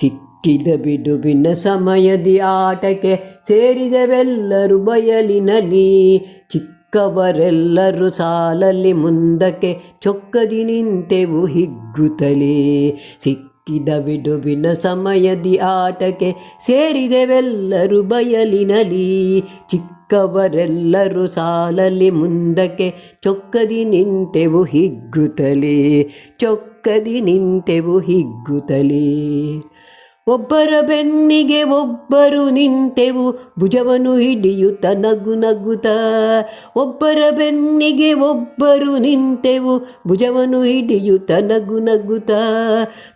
ಸಿಕ್ಕಿದ ಬಿಡುವಿನ ಸಮಯದಿ ಆಟಕ್ಕೆ ಸೇರಿದವೆಲ್ಲರೂ ಬಯಲಿನಲ್ಲಿ. ಚಿಕ್ಕವರೆಲ್ಲರೂ ಸಾಲಲ್ಲಿ ಮುಂದಕ್ಕೆ ಚೊಕ್ಕದಿ ನಿಂತೆವು ಹಿಗ್ಗುತ್ತಲೇ. ಸಿಕ್ಕಿದ ಬಿಡುವಿನ ಸಮಯದಿ ಆಟಕ್ಕೆ ಸೇರಿದವೆಲ್ಲರೂ ಬಯಲಿನಲ್ಲಿ. ಚಿಕ್ಕವರೆಲ್ಲರೂ ಸಾಲಲ್ಲಿ ಮುಂದಕ್ಕೆ ಚೊಕ್ಕದಿ ನಿಂತೆವು ಹಿಗ್ಗುತ್ತಲೇ. ಚೊಕ್ಕದಿ ನಿಂತೆವು ಹಿಗ್ಗುತ್ತಲೇ. ಒಬ್ಬರ ಬೆನ್ನಿಗೆ ಒಬ್ಬರು ನಿಂತೆವು ಭುಜವನ್ನು ಹಿಡಿಯುತ್ತ ನಗು ನಗುತ ಒಬ್ಬರ ಬೆನ್ನಿಗೆ ಒಬ್ಬರು ನಿಂತೆವು, ಭುಜವನು ಹಿಡಿಯುತ್ತ ನಗು ನಗುತ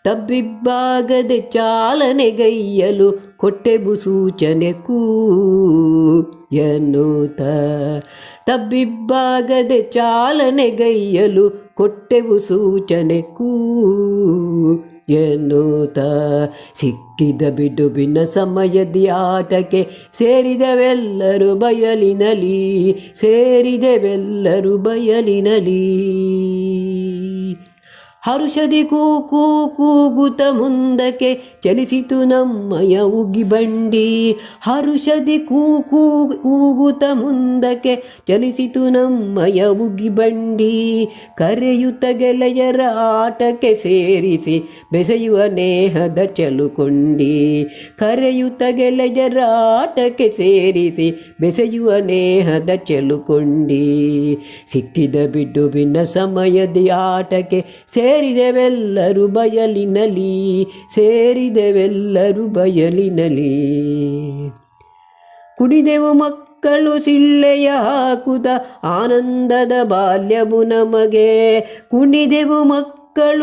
ತಬ್ಬಿಬ್ಬಾಗದೆ ಚಾಲನೆಗೈಯಲು ಕೊಟ್ಟೆಬು ಸೂಚನೆ ಕೂ ಎನ್ನುತ್ತ ತಬ್ಬಿಬ್ಬಾಗದೆ ಚಾಲನೆಗೈಯಲು ಕೊಟ್ಟೆವು ಸೂಚನೆ ಕೂ ಎನ್ನುತ್ತ. ಸಿಕ್ಕಿದ ಬಿಡುಬಿನ ಸಮಯದಿ ಆಟಕ್ಕೆ ಸೇರಿದವೆಲ್ಲರೂ ಬಯಲಿನಲಿ ಸೇರಿದವೆಲ್ಲರೂ ಬಯಲಿನಲಿ. ಹರುಷದಿ ಕೂಕು ಕೂಗುತ ಮುಂದಕ್ಕೆ ಚಲಿಸಿತು ನಮ್ಮಯ ಉಗಿ ಬಂಡಿ. ಹರುಷದಿ ಕೂಕು ಕೂಗುತ ಮುಂದಕ್ಕೆ ಚಲಿಸಿತು ನಮ್ಮಯ ಉಗಿ ಬಂಡಿ. ಕರೆಯುತ್ತ ಗೆಳೆಯರ ಆಟಕ್ಕೆ ಸೇರಿಸಿ ಬೆಸೆಯುವ ನೇಹದ ಚಲುಕೊಂಡಿ. ಕರೆಯುತ ಗೆಳೆಯರ ಆಟಕ್ಕೆ ಸೇರಿಸಿ ಬೆಸೆಯುವ ನೇಹದ ಚೆಲುಕೊಂಡಿ. ಸಿಕ್ಕಿದ ಬಿಡುವಿನ ಸಮಯದಿ ಆಟಕ್ಕೆ ಸೇರಿದೆವೆಲ್ಲರೂ ಬಯಲಿನಲಿ ಸೇರಿದೆವೆಲ್ಲರೂ ಬಯಲಿನಲಿ ಕುಡಿದೆವು ಮಕ್ಕಳು ಸಿಳ್ಳೆಯ ಹಾಕುದ ಆನಂದದ ಬಾಲ್ಯವು ನಮಗೆ. ಕುಣಿದೆವು ಮಕ್ಕಳು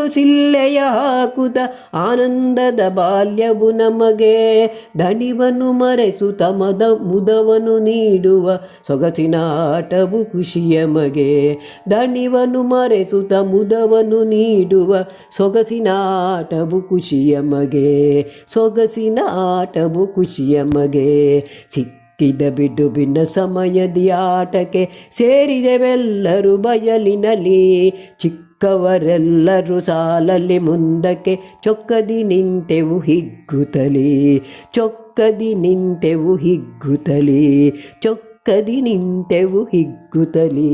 ಸಿಳ್ಳೆಯ ಹಾಕುತ ಆನಂದದ ಬಾಲ್ಯವು ನಮಗೆ. ದಣಿವನ್ನು ಮರೆಸು ಮದ ಮುದವನು ನೀಡುವ ಸೊಗಸಿನ ಆಟವು ಖುಷಿಯ ಮಗೆ. ದಣಿವನ್ನು ಮರೆಸುತ್ತ ಮುದವನು ನೀಡುವ ಸೊಗಸಿನ ಆಟವು ಖುಷಿಯ ಮಗೆ. ಸೊಗಸಿನ ಆಟವು ಖುಷಿಯ ಮಗೆ. ಸಿಕ್ಕಿದ ಬಿಡುಬಿನ ಸಮಯದಿ ಆಟಕ್ಕೆ ಸೇರಿದೆವೆಲ್ಲರೂ ಬಯಲಿನಲ್ಲಿ. ಚಿಕ್ಕವರೆಲ್ಲರೂ ಸಾಲಲ್ಲಿ ಮುಂದಕ್ಕೆ ಚೊಕ್ಕದಿ ನಿಂತೆವು ಹಿಗ್ಗುತ್ತಲೇ ಚೊಕ್ಕದಿ ನಿಂತೆವು ಹಿಗ್ಗುತ್ತಲಿ ಚೊಕ್ಕದಿ ನಿಂತೆವು ಹಿಗ್ಗುತ್ತಲೇ.